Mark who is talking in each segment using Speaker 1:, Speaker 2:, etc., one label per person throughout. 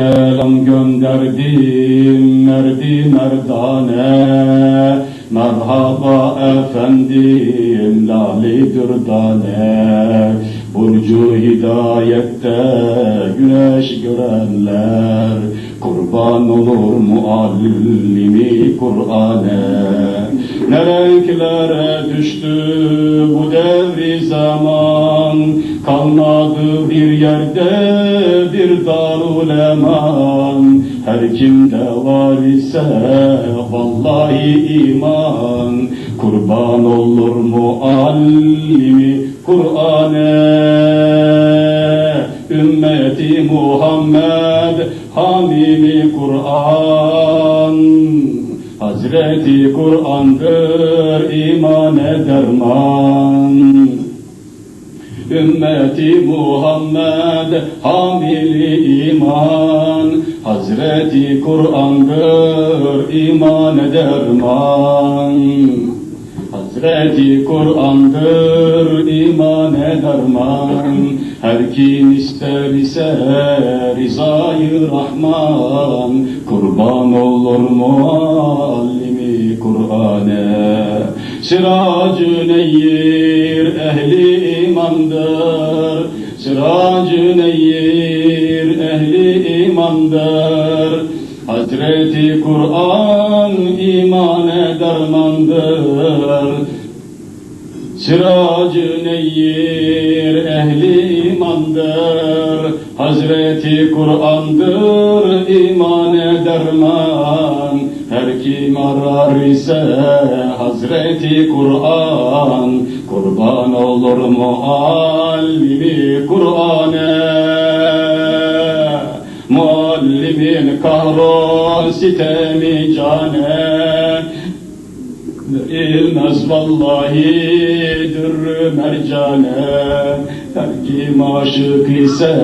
Speaker 1: Selam gönderdim merdi merdane Merhaba efendim lali dürdane Burcu hidayette güneş görenler Kurban olur muallimi Kur'an'e. Ne renklere düştü bu devri zaman Kalmadı bir yerde bir darul eman. Her kimde var ise vallahi iman. Kurban olur muallimi Kur'an'e? Ümmeti Muhammed hamimi Kur'an. Hazreti Kur'an'dır imane derman Ümmeti Muhammed hamili iman. Hazreti Kur'an'dır iman derman Hazreti Kur'an'dır iman derman Her kim ister ise rizayı Rahman. Kurban olur muallimi Kur'an'e. Siracı neyir ehli imandır Siracı neyir ehli imandır. Hazreti Kur'an imane dermandır. Siracı neyir ehli imandır Hazreti Kur'an'dır imane derman Her kim arar ise Hazreti Kur'an. Kurban olur muallimi Kur'an'e. Muallimin kahro sitemi cane İlmez vallahi dürrü mercane Her kim aşık ise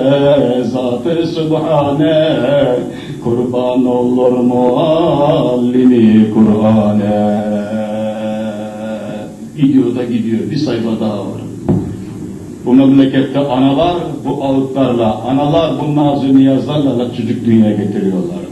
Speaker 1: zat-ı sübhane. Kurban olur muallimi Kur'an'e. Gidiyor da gidiyor bir sayfa daha var. Bu memlekette analar bu ağıtlarla, analar bu nazı niyazlarla çocuk dünyaya getiriyorlar.